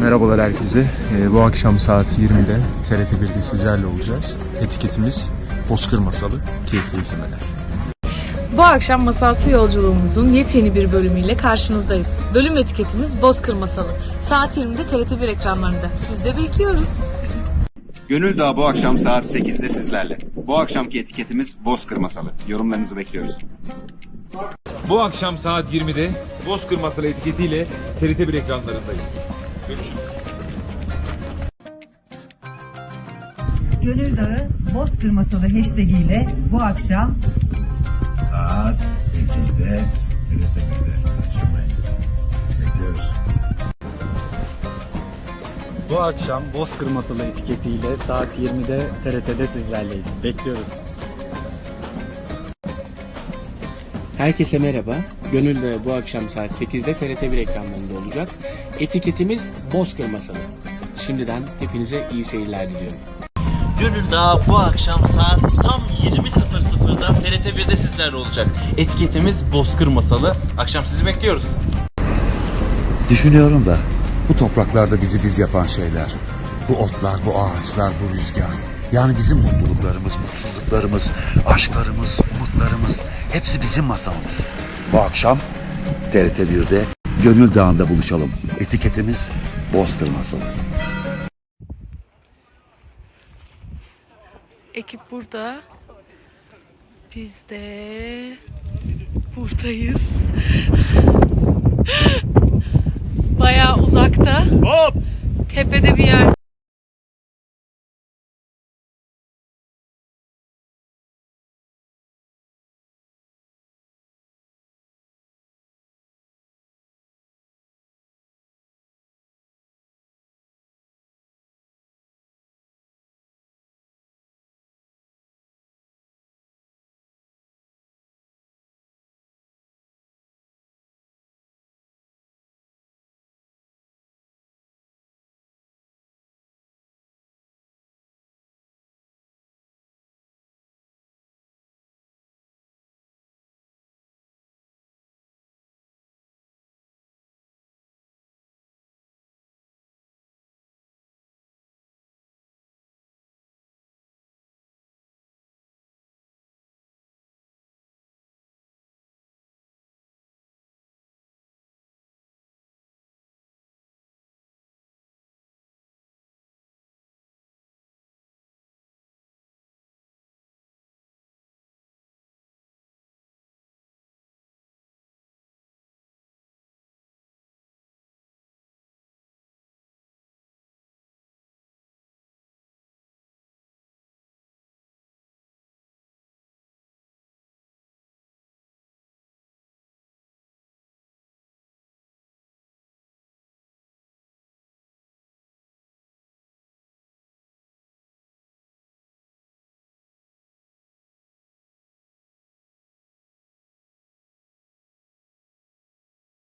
Merhabalar herkese. Ee, bu akşam saat 20'de TRT1'de sizlerle olacağız. Etiketimiz Bozkır Masalı. Keyifli izlemeler. Bu akşam masalsı yolculuğumuzun yepyeni bir bölümüyle karşınızdayız. Bölüm etiketimiz Bozkır Masalı. Saat 20'de TRT1 ekranlarında. Siz de bekliyoruz. Gönül Dağı bu akşam saat 8'de sizlerle. Bu akşamki etiketimiz Bozkır Masalı. Yorumlarınızı bekliyoruz. Bu akşam saat 20'de Bozkır Masalı etiketiyle TRT1 ekranlarındayız. Görüşürüz. Gönül Dağı Bozkır Masalı hashtag ile bu akşam Saat 8'de TRT1'de kaçırmayın. Bekliyoruz. Bu akşam Bozkır Masalı etiketiyle saat 20'de TRT'de sizlerleyiz. Bekliyoruz. Herkese merhaba. Gönül de bu akşam saat 8'de TRT1 ekranlarında olacak. Etiketimiz Bozkır Masalı. Şimdiden hepinize iyi seyirler diliyorum. Gönül Dağı bu akşam saat tam 20.00'da TRT1'de sizlerle olacak. Etiketimiz Bozkır Masalı. Akşam sizi bekliyoruz. Düşünüyorum da bu topraklarda bizi biz yapan şeyler. Bu otlar, bu ağaçlar, bu rüzgar. Yani bizim mutluluklarımız, mutsuzluklarımız, aşklarımız, umutlarımız hepsi bizim masalımız. Bu akşam TRT1'de Gönül Dağı'nda buluşalım. Etiketimiz Bozkır Masalı. Ekip burada. Biz de buradayız. Bayağı uzakta. Hop! Tepede bir yer.